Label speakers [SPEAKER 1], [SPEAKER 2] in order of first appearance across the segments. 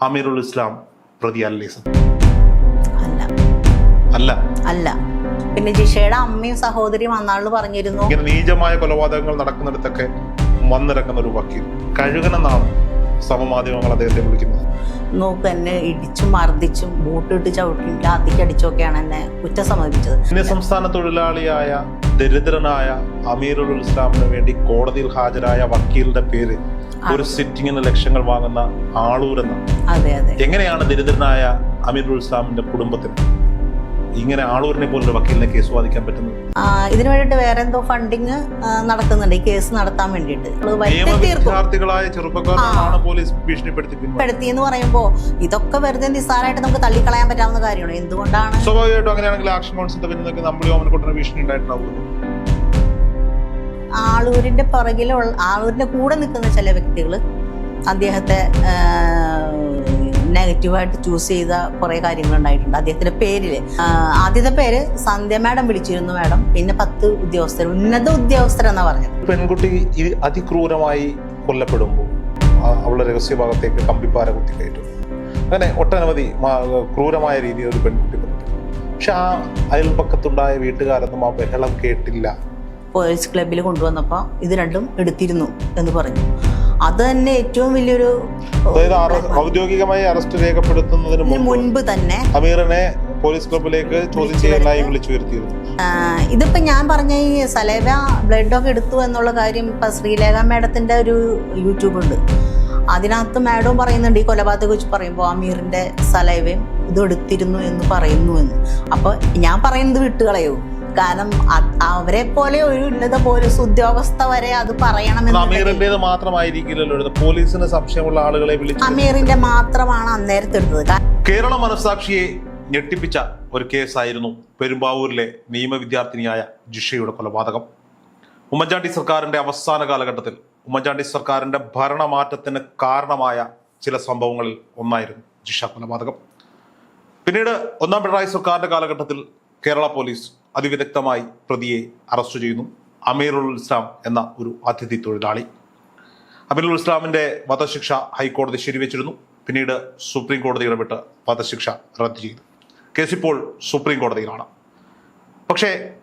[SPEAKER 1] അമീറുൽ ഇസ്ലാം പ്രതി അല്ലേ.
[SPEAKER 2] അല്ല.
[SPEAKER 1] അല്ല.
[SPEAKER 2] പിന്നെ ജിഷയുടെ അമ്മയും സഹോദരിയും അന്നാളിൽ പറഞ്ഞിരുന്നു.
[SPEAKER 1] ഇങ്ങനെ നീചമായ കൊലപാതകങ്ങൾ നടക്കുന്നിടത്തൊക്കെ വന്നിറങ്ങുന്ന ഒരു വക്കീൽ. കഴുകനെന്നാണ് സമമാധ്യമങ്ങൾ അദ്ദേഹത്തെ വിളിക്കുന്നത്.
[SPEAKER 2] നോക്ക് എന്നെ ഇടിച്ചും മർദ്ദിച്ചും ബൂട്ടിട്ട് ചവിട്ടി ലാത്തിക്ക് അടിച്ചൊക്കെയാണ് എന്നെ കുറ്റം സമ്മതിപ്പിച്ചത്.
[SPEAKER 1] സംസ്ഥാന തൊഴിലാളിയായ ദരിദ്രനായ അമീറുൽ ഇസ്ലാമിന് വേണ്ടി കോടതിയിൽ ഹാജരായ വക്കീലിന്റെ പേര് ഒരു സിറ്റിങ്ങിന് ലക്ഷങ്ങൾ വാങ്ങുന്ന ആളൂർ
[SPEAKER 2] അതെ
[SPEAKER 1] എങ്ങനെയാണ് ദരിദ്രനായ അമീറുൽ ഇസ്ലാമിന്റെ കുടുംബത്തിന് ഇങ്ങനെ ആളൂരിനെ പോലൊരു വക്കീലിനെ കേസ് വാദിക്കാൻ പറ്റുന്നത്?
[SPEAKER 2] ഇതിനു വേണ്ടിയിട്ട് വേറെ എന്തോ ഫണ്ടിങ് നടക്കുന്നുണ്ട്. ഈ കേസ് നടത്താൻ വേണ്ടിയിട്ട്.
[SPEAKER 1] വിദ്യാർത്ഥികളായ ചെറുപ്പക്കാരാണ് പോലീസ് ഭീഷണിപ്പെടുത്തി.
[SPEAKER 2] എന്ന് പറയുമ്പോ ഇതൊക്കെ വെറുതെ നിസ്സാരമായിട്ട് നമുക്ക് തള്ളിക്കളയാൻ പറ്റാവുന്ന കാര്യമാണ്. എന്തുകൊണ്ടാണ്
[SPEAKER 1] സ്വാഭാവികമായിട്ടും അങ്ങനെയാണെങ്കിൽ ആക്ഷൻ കൗൺസിലിന്റെ പിന്നിൽ നമ്മൾ ഭീഷണി ഉണ്ടായിട്ടുണ്ടാവുമല്ലോ.
[SPEAKER 2] ആളൂരിന്റെ പുറകിലുള്ള ആളൂരിന്റെ കൂടെ നിൽക്കുന്ന ചില വ്യക്തികൾ അദ്ദേഹത്തെ നെഗറ്റീവായിട്ട് ചൂസ് ചെയ്ത കുറേ കാര്യങ്ങളുണ്ടായിട്ടുണ്ട് അദ്ദേഹത്തിന്റെ പേരിൽ ആദ്യത്തെ പേര് സന്ധ്യ മാഡം വിളിച്ചിരുന്നു മാഡം. പിന്നെ പത്ത് ഉദ്യോഗസ്ഥർ ഉന്നത ഉദ്യോഗസ്ഥരെന്നാ പറഞ്ഞത്.
[SPEAKER 1] പെൺകുട്ടി അതിക്രൂരമായി കൊല്ലപ്പെടുമ്പോൾ അവളുടെ അവളുടെ രഹസ്യഭാഗത്തേക്ക് കമ്പിപ്പാര കുത്തി കയറ്റും. അങ്ങനെ ഒട്ടനവധി ക്രൂരമായ രീതിയിൽ ഒരു പെൺകുട്ടി പക്ഷെ ആ അയൽപക്കത്തുണ്ടായ വീട്ടുകാരൊന്നും ആ ബഹളം കേട്ടില്ല.
[SPEAKER 2] പോലീസ് ക്ലബിൽ കൊണ്ടുവന്നപ്പോൾ ഇത് രണ്ടും എടുത്തിരുന്നു എന്ന് പറഞ്ഞു. അത് തന്നെ ഏറ്റവും വലിയൊരു
[SPEAKER 1] ഔദ്യോഗികമായി അറസ്റ്റ് രേഖപ്പെടുത്തുന്നതിന്
[SPEAKER 2] മുൻപ് തന്നെ
[SPEAKER 1] അമീറിനെ പോലീസ് ക്ലബിലേക്ക് ചോദ്യം ചെയ്യാനായി വിളിച്ചു വരുത്തിയിരുന്നു.
[SPEAKER 2] ഇതിപ്പോ ഞാൻ പറഞ്ഞ ഈ സലേവ ബ്ലഡ് ഒക്കെ എടുത്തു എന്നുള്ള കാര്യം ഇപ്പൊ ശ്രീലേഖ മാഡത്തിന്റെ ഒരു യൂട്യൂബ് ഉണ്ട്. അതിനകത്ത് മാഡവും പറയുന്നുണ്ട് ഈ കൊലപാതകത്തെ കുറിച്ച് പറയുമ്പോൾ അമീറിന്റെ സലൈവയും ഇത് എടുത്തിരുന്നു എന്ന് പറയുന്നു എന്ന്. അപ്പോൾ ഞാൻ പറയുന്നത് വിട്ടുകളയൂ. കാരണം അവരെ പോലെ ഒരു ഉന്നത പോലീസ് ഉദ്യോഗസ്ഥ വരെ അത് പറയണമെന്ന്
[SPEAKER 1] മാത്രമായിരിക്കില്ലല്ലോ പോലീസിന് സംശയമുള്ള ആളുകളെ വിളിച്ചു
[SPEAKER 2] അമീറിന്റെ മാത്രമാണ് അന്നേരത്തെ എടുത്തത്
[SPEAKER 1] കേരള മനസാക്ഷിയെ ഞെട്ടിപ്പിച്ച ഒരു കേസായിരുന്നു പെരുമ്പാവൂരിലെ നിയമ വിദ്യാർത്ഥിനിയായ ജിഷയുടെ കൊലപാതകം. ഉമ്മൻചാണ്ടി സർക്കാരിന്റെ അവസാന കാലഘട്ടത്തിൽ ഉമ്മൻചാണ്ടി സർക്കാരിന്റെ ഭരണമാറ്റത്തിന് കാരണമായ ചില സംഭവങ്ങളിൽ ഒന്നായിരുന്നു ജിഷ കൊലപാതകം. പിന്നീട് ഒന്നാം പിണറായി സർക്കാരിന്റെ കാലഘട്ടത്തിൽ കേരള പോലീസ് അതിവിദഗ്ധമായി പ്രതിയെ അറസ്റ്റ് ചെയ്യുന്നു. അമീറുൽ ഇസ്ലാം എന്ന ഒരു അതിഥി തൊഴിലാളി അമീറുൽ ഇസ്ലാമിന്റെ വധശിക്ഷ ഹൈക്കോടതി ശരിവെച്ചിരുന്നു. പിന്നീട് സുപ്രീം കോടതി ഇടപെട്ട് വധശിക്ഷ റദ്ദ് ചെയ്തു. കേസ് ഇപ്പോൾ സുപ്രീം കോടതിയിലാണ്. പക്ഷേ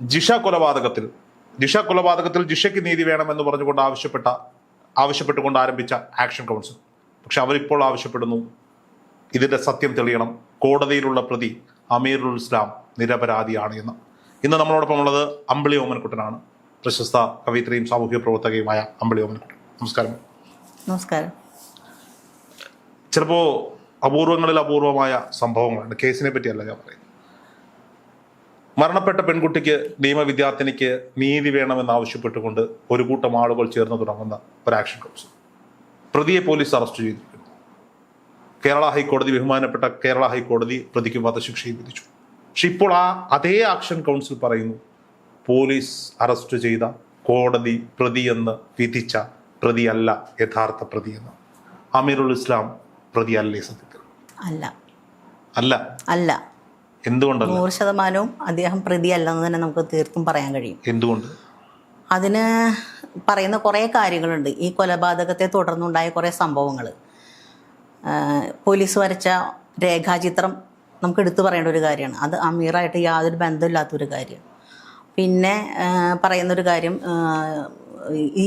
[SPEAKER 1] ജിഷ കൊലപാതകത്തിൽ ജിഷ കൊലപാതകത്തിൽ ജിഷയ്ക്ക് നീതി വേണമെന്ന് പറഞ്ഞുകൊണ്ട് ആവശ്യപ്പെട്ട ആവശ്യപ്പെട്ടുകൊണ്ട് ആരംഭിച്ച ആക്ഷൻ കൗൺസിൽ. പക്ഷെ അവരിപ്പോൾ ആവശ്യപ്പെടുന്നു ഇതിന്റെ സത്യം തെളിയണം കോടതിയിലുള്ള പ്രതി അമീറുൽ ഇസ്ലാം നിരപരാധിയാണ് എന്ന്. ഇന്ന് നമ്മളോടൊപ്പം ഉള്ളത് അമ്പിളി ഓമൻകുട്ടനാണ് പ്രശസ്ത കവിത്രിയും സാമൂഹ്യ പ്രവർത്തകയുമായ അമ്പിളി ഓമൻകുട്ടൻ നമസ്കാരം.
[SPEAKER 2] നമസ്കാരം.
[SPEAKER 1] ചിലപ്പോൾ അപൂർവങ്ങളിൽ അപൂർവമായ സംഭവങ്ങളാണ്. കേസിനെ പറ്റിയല്ല ഞാൻ പറയുന്നത്. മരണപ്പെട്ട പെൺകുട്ടിക്ക് നിയമവിദ്യാർത്ഥിനിക്ക് നീതി വേണമെന്ന് ആവശ്യപ്പെട്ടുകൊണ്ട് ഒരു കൂട്ടം ആളുകൾ ചേർന്ന് തുടങ്ങുന്ന ഒരു ആക്ഷൻ കൗൺസിൽ പ്രതിയെ പോലീസ് അറസ്റ്റ് ചെയ്തിരിക്കുന്നു കേരള ഹൈക്കോടതി ബഹുമാനപ്പെട്ട കേരള ഹൈക്കോടതി പ്രതിക്ക് വധശിക്ഷയും വിധിച്ചു. പക്ഷെ ഇപ്പോൾ ആ അതേ ആക്ഷൻ കൗൺസിൽ പറയുന്നു പോലീസ് അറസ്റ്റ് ചെയ്ത കോടതി പ്രതിയെന്ന് വിധിച്ച പ്രതിയല്ല യഥാർത്ഥ പ്രതിയെന്ന്. അമീറുൽ ഇസ്ലാം പ്രതിയല്ലേ സത്യത്തിൽ?
[SPEAKER 2] അല്ല.
[SPEAKER 1] അല്ല?
[SPEAKER 2] അല്ല.
[SPEAKER 1] എന്തുകൊണ്ടല്ല?
[SPEAKER 2] നൂറ് ശതമാനവും അദ്ദേഹം പ്രതിയല്ലെന്ന് തന്നെ നമുക്ക് തീർത്തും പറയാൻ കഴിയും.
[SPEAKER 1] എന്തുകൊണ്ട്?
[SPEAKER 2] അതിന് പറയുന്ന കുറേ കാര്യങ്ങളുണ്ട്. ഈ കൊലപാതകത്തെ തുടർന്നുണ്ടായ കുറേ സംഭവങ്ങൾ പോലീസ് വരച്ച രേഖാചിത്രം നമുക്ക് എടുത്തു പറയേണ്ട ഒരു കാര്യമാണ്. അത് അമീറായിട്ട് യാതൊരു ബന്ധമില്ലാത്തൊരു കാര്യം. പിന്നെ പറയുന്നൊരു കാര്യം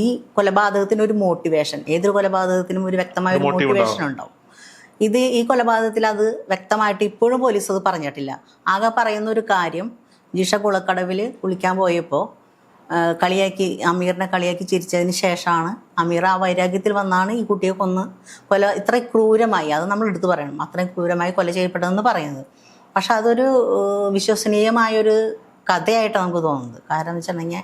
[SPEAKER 2] ഈ കൊലപാതകത്തിന് ഒരു മോട്ടിവേഷൻ ഏതൊരു കൊലപാതകത്തിനും ഒരു വ്യക്തമായ ഒരു മോട്ടിവേഷൻ ഉണ്ടാവും. ഇത് ഈ കൊലപാതകത്തിൽ അത് വ്യക്തമായിട്ട് ഇപ്പോഴും പോലീസ് അത് പറഞ്ഞിട്ടില്ല. ആകെ പറയുന്ന ഒരു കാര്യം ജിഷ കുളക്കടവിൽ കുളിക്കാൻ പോയപ്പോൾ കളിയാക്കി അമീറിനെ കളിയാക്കി ചിരിച്ചതിന് ശേഷമാണ് അമീർ ആ വൈരാഗ്യത്തിൽ വന്നാണ് ഈ കുട്ടിയെ കൊന്ന് കൊല ഇത്ര ക്രൂരമായി. അത് നമ്മൾ എടുത്തു പറയണം. അത്രയും ക്രൂരമായി കൊല ചെയ്യപ്പെട്ടതെന്ന് പറയുന്നത്. പക്ഷെ അതൊരു വിശ്വസനീയമായൊരു കഥയായിട്ടാണ് നമുക്ക് തോന്നുന്നത്. കാരണം എന്ന് വെച്ചിട്ടുണ്ടെങ്കിൽ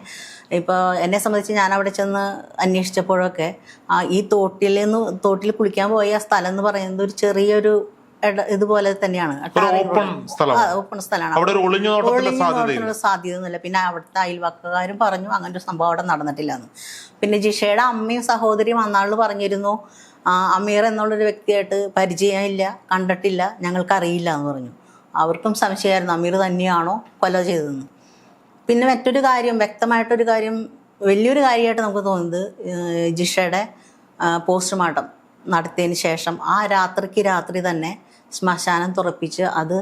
[SPEAKER 2] ഇപ്പോൾ എന്നെ സംബന്ധിച്ച് ഞാൻ അവിടെ ചെന്ന് അന്വേഷിച്ചപ്പോഴൊക്കെ ഈ തോട്ടിൽ നിന്ന് തോട്ടിൽ കുളിക്കാൻ പോയ സ്ഥലം എന്ന് പറയുന്നത് ഒരു ചെറിയൊരു ഇതുപോലെ തന്നെയാണ്.
[SPEAKER 1] ഓപ്പൺ സ്ഥലമാണ്.
[SPEAKER 2] ഓപ്പൺ സാധ്യത സാധ്യതയൊന്നുമില്ല. പിന്നെ അവിടുത്തെ അയൽവക്കക്കാരും പറഞ്ഞു അങ്ങനെ ഒരു സംഭവം അവിടെ നടന്നിട്ടില്ല എന്ന് പിന്നെ ജിഷയുടെ അമ്മയും സഹോദരിയും അന്നാളിൽ പറഞ്ഞിരുന്നു അമീർ എന്നുള്ളൊരു വ്യക്തിയായിട്ട് പരിചയമില്ല കണ്ടിട്ടില്ല ഞങ്ങൾക്ക് അറിയില്ല എന്ന് പറഞ്ഞു. അവർക്കും സംശയമായിരുന്നു അമീർ തന്നെയാണോ കൊല ചെയ്തതെന്ന്? പിന്നെ മറ്റൊരു കാര്യം വ്യക്തമായിട്ടൊരു കാര്യം വലിയൊരു കാര്യമായിട്ട് നമുക്ക് തോന്നുന്നത് ജിഷയുടെ പോസ്റ്റ്മോർട്ടം നടത്തിയതിന് ശേഷം ആ രാത്രിക്ക് രാത്രി തന്നെ ശ്മശാനം തുറപ്പിച്ച് അത്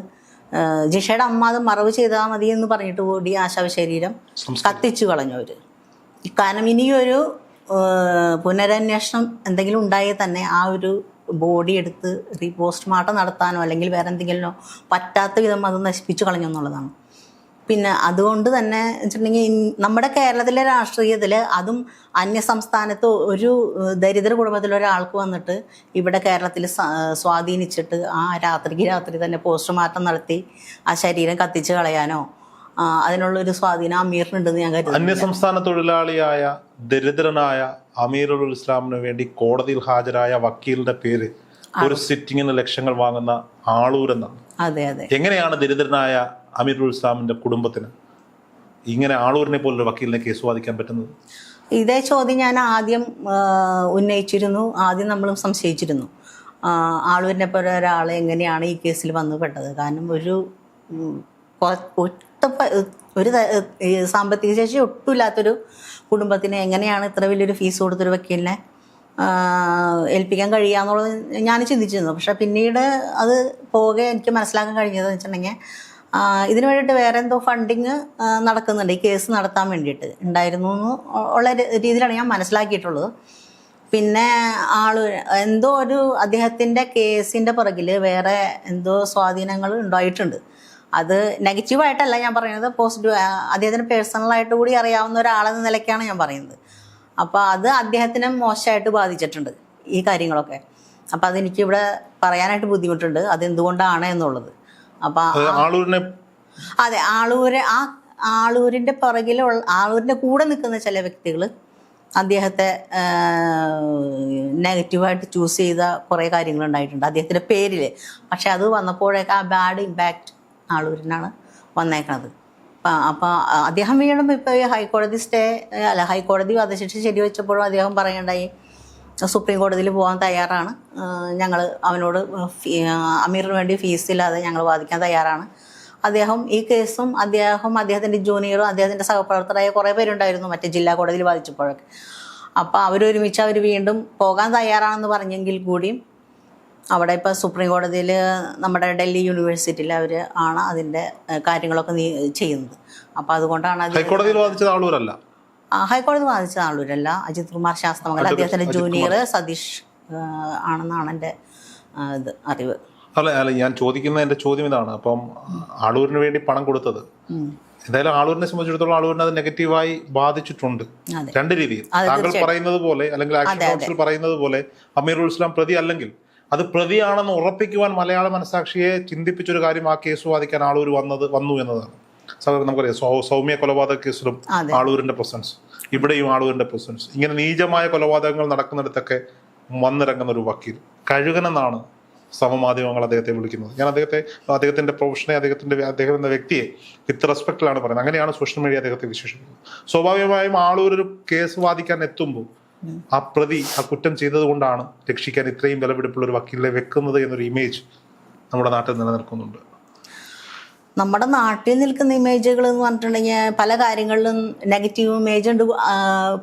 [SPEAKER 2] ജിഷയുടെ അമ്മ അത് മറവ് ചെയ്താൽ മതി എന്ന് പറഞ്ഞിട്ട് കൂടി ആ ശവശരീരം കത്തിച്ചു കളഞ്ഞു അവർ കാരണം ഇനിയൊരു പുനരന്വേഷണം എന്തെങ്കിലും ഉണ്ടായാൽ തന്നെ ആ ഒരു ബോഡി എടുത്ത് റീ പോസ്റ്റ്മോർട്ടം നടത്താനോ അല്ലെങ്കിൽ വേറെ എന്തെങ്കിലും പറ്റാത്ത വിധം അത് നശിപ്പിച്ചു കളഞ്ഞു എന്നുള്ളതാണ്. പിന്നെ അതുകൊണ്ട് തന്നെ വെച്ചിട്ടുണ്ടെങ്കിൽ നമ്മുടെ കേരളത്തിലെ രാഷ്ട്രീയത്തിൽ അതും അന്യ സംസ്ഥാനത്ത് ഒരു ദരിദ്ര കുടുംബത്തിലെ ഒരാൾക്ക് വന്നിട്ട് ഇവിടെ കേരളത്തിൽ സ്വാധീനിച്ചിട്ട് ആ രാത്രിക്ക് രാത്രി തന്നെ പോസ്റ്റ്മോർട്ടം നടത്തി ആ ശരീരം കത്തിച്ച് കളയാനോ അതിനുള്ള അതിനുള്ളൊരു സ്വാധീനം അമീറിനുണ്ടെന്ന് ഞാൻ കരുതുന്നു
[SPEAKER 1] അന്യസംസ്ഥാന തൊഴിലാളിയായ ദരിദ്രനായ അമീറുൽ ഇസ്ലാമിന് വേണ്ടി കോടതിയിൽ ഹാജരായ വക്കീലിന്റെ പേര് ഒരു സിറ്റിങ്ങിന് ലക്ഷങ്ങൾ വാങ്ങുന്ന ആളൂരെന്നാണ്.
[SPEAKER 2] അതെ അതെ.
[SPEAKER 1] എങ്ങനെയാണ് ദരിദ്രനായ അമീറുൽ ഇസ്ലാമിന്റെ കുടുംബത്തിന് ഇങ്ങനെ ആളൂരിനെ പോലൊരു വക്കീലിനെ കേസ് വാദിക്കാൻ പറ്റുന്നത്?
[SPEAKER 2] ഇതേ ചോദ്യം ഞാൻ ആദ്യം ഉന്നയിച്ചിരുന്നു. ആദ്യം നമ്മളും സംശയിച്ചിരുന്നു. ആളൂരിനെ പോലെ ഒരാൾ എങ്ങനെയാണ് ഈ കേസിൽ വന്നു പെട്ടത്? കാരണം ഒരു ഒരു സാമ്പത്തിക ശേഷി ഒട്ടുമില്ലാത്തൊരു കുടുംബത്തിന് എങ്ങനെയാണ് ഇത്ര വലിയൊരു ഫീസ് കൊടുത്തൊരു വക്കീലിനെ ഏൽപ്പിക്കാൻ ഏൽപ്പിക്കാൻ കഴിയാന്നുള്ളത് ഞാൻ ചിന്തിച്ചിരുന്നു. പക്ഷെ പിന്നീട് അത് പോകെ എനിക്ക് മനസ്സിലാക്കാൻ കഴിഞ്ഞതെന്ന് വെച്ചിട്ടുണ്ടെങ്കിൽ ഇതിനു വേണ്ടിയിട്ട് വേറെ എന്തോ ഫണ്ടിങ് നടക്കുന്നുണ്ട്. ഈ കേസ് നടത്താൻ വേണ്ടിയിട്ട്. ഉണ്ടായിരുന്നു എന്ന് ഉള്ള രീതിയിലാണ് ഞാൻ മനസ്സിലാക്കിയിട്ടുള്ളത്. പിന്നെ ആൾ എന്തോ ഒരു അദ്ദേഹത്തിന്റെ കേസിന്റെ പുറകിൽ വേറെ എന്തോ സ്വാധീനങ്ങൾ ഉണ്ടായിട്ടുണ്ട്. അത് നെഗറ്റീവായിട്ടല്ല ഞാൻ പറയുന്നത്. പോസിറ്റീവ് അദ്ദേഹത്തിന് പേഴ്സണലായിട്ട് കൂടി അറിയാവുന്ന ഒരാളെന്ന നിലയ്ക്കാണ് ഞാൻ പറയുന്നത്. അപ്പോൾ അത് അദ്ദേഹത്തിനെ മോശമായിട്ട് ബാധിച്ചിട്ടുണ്ട് ഈ കാര്യങ്ങളൊക്കെ. അപ്പോൾ അതെനിക്കിവിടെ പറയാനായിട്ട് ബുദ്ധിമുട്ടുണ്ട്. അതെന്തുകൊണ്ടാണ് എന്നുള്ളത്. അപ്പോൾ
[SPEAKER 1] അത് ആളൂരിനെ
[SPEAKER 2] അതെ ആളൂര് ആ ആളൂരിന്റെ പുറകിലുള്ള ആളൂരിന്റെ കൂടെ നിൽക്കുന്ന ചില വ്യക്തികൾ അദ്ദേഹത്തെ നെഗറ്റീവായിട്ട് ചൂസ് ചെയ്ത കുറേ കാര്യങ്ങൾ ഉണ്ടായിട്ടുണ്ട് അദ്ദേഹത്തിന്റെ പേരിൽ പക്ഷെ അത് വന്നപ്പോഴേക്ക് ആ ബാഡ് ഇമ്പാക്റ്റ് ആളൂരിനാണ് വന്നേക്കണത്. അപ്പോൾ അദ്ദേഹം വീണ്ടും ഇപ്പോൾ ഹൈക്കോടതി സ്റ്റേ അല്ല ഹൈക്കോടതി വധശിക്ഷ ശരിവെച്ചപ്പോഴും അദ്ദേഹം പറയണ്ടായി സുപ്രീം കോടതിയിൽ പോകാൻ തയ്യാറാണ് ഞങ്ങൾ അവനോട് അമീറിന് വേണ്ടി ഫീസില്ലാതെ ഞങ്ങൾ വാദിക്കാൻ തയ്യാറാണ്. അദ്ദേഹം ഈ കേസും അദ്ദേഹം അദ്ദേഹത്തിന്റെ ജൂനിയറും അദ്ദേഹത്തിന്റെ സഹപ്രവർത്തകരായ കുറേ പേരുണ്ടായിരുന്നു മറ്റേ ജില്ലാ കോടതിയിൽ വാദിച്ചപ്പോഴൊക്കെ. അപ്പോൾ അവരൊരുമിച്ച് അവർ വീണ്ടും പോകാൻ തയ്യാറാണെന്ന് പറഞ്ഞെങ്കിൽ കൂടിയും അവിടെ ഇപ്പോൾ സുപ്രീം കോടതിയിൽ നമ്മുടെ ഡൽഹി യൂണിവേഴ്സിറ്റിയിൽ അവർ ആണ് അതിന്റെ കാര്യങ്ങളൊക്കെ നീ ചെയ്യുന്നത്. അപ്പോൾ അതുകൊണ്ടാണ് അത്
[SPEAKER 1] ഹൈക്കോടതിയിൽ വാദിച്ചത് ആളൂരല്ല.
[SPEAKER 2] ഹൈക്കോടതി വാദിച്ച ആളൂരല്ല അജിത് കുമാർ ശാസ്ത്രമംഗൽ അദ്ദേഹത്തിന്റെ ജൂനിയർ സതീഷ് ആണെന്നാണ് എന്റെ ഇത് അറിവ്.
[SPEAKER 1] അല്ല അല്ല ഞാൻ ചോദിക്കുന്ന എന്റെ ചോദ്യം ഇതാണ്. അപ്പം ആളൂരിന് വേണ്ടി പണം കൊടുത്തത്. എന്തായാലും ആളൂരിനെ സംബന്ധിച്ചിടത്തോളം ആളൂരിനെ അത് നെഗറ്റീവായി ബാധിച്ചിട്ടുണ്ട്. രണ്ട് രീതിയിൽ. താങ്കൾ പറയുന്നത് പോലെ അല്ലെങ്കിൽ ആക്ഷൻ കൗൺസിൽ പറയുന്നത് പോലെ അമീറുൽ ഇസ്ലാം പ്രതി അല്ലെങ്കിൽ അത് പ്രതിയാണെന്ന് ഉറപ്പിക്കുവാൻ മലയാള മനസാക്ഷിയെ ചിന്തിപ്പിച്ചൊരു കാര്യം ആ കേസ് വാദിക്കാൻ ആളൂർ വന്നത് വന്നു എന്നതാണ്. നമുക്കറിയാം സൗമ്യ കൊലപാതക കേസിലും ആളൂരിന്റെ പ്രസൻസ് ഇവിടെയും ആളൂരിന്റെ പ്രസൻസ് ഇങ്ങനെ നീചമായ കൊലപാതകങ്ങൾ നടക്കുന്നിടത്തൊക്കെ വന്നിറങ്ങുന്ന ഒരു വക്കീൽ. കഴുകനെന്നാണ് സമമാധ്യമങ്ങൾ അദ്ദേഹത്തെ വിളിക്കുന്നത്. ഞാൻ അദ്ദേഹത്തെ അദ്ദേഹത്തിന്റെ പ്രൊഫഷനെ അദ്ദേഹത്തിന്റെ അദ്ദേഹം എന്ന വ്യക്തിയെ വിത്ത് റെസ്പെക്റ്റിലാണ് പറയുന്നത്. അങ്ങനെയാണ് സോഷ്യൽ മീഡിയ അദ്ദേഹത്തെ വിശേഷിപ്പിക്കുന്നത്. സ്വാഭാവികമായും ആളൂർ ഒരു കേസ് വാദിക്കാൻ എത്തുമ്പോൾ ആ പ്രതി ആ കുറ്റം ചെയ്തതുകൊണ്ടാണ് രക്ഷിക്കാൻ ഇത്രയും വിലപിടിപ്പുള്ള ഒരു വക്കീലിനെ വെക്കുന്നത് എന്നൊരു ഇമേജ് നമ്മുടെ നാട്ടിൽ നിലനിൽക്കുന്നുണ്ട്.
[SPEAKER 2] നമ്മുടെ നാട്ടിൽ നിൽക്കുന്ന ഇമേജുകൾ എന്ന് പറഞ്ഞിട്ടുണ്ടെങ്കിൽ പല കാര്യങ്ങളിലും നെഗറ്റീവ് ഇമേജ് ഉണ്ട്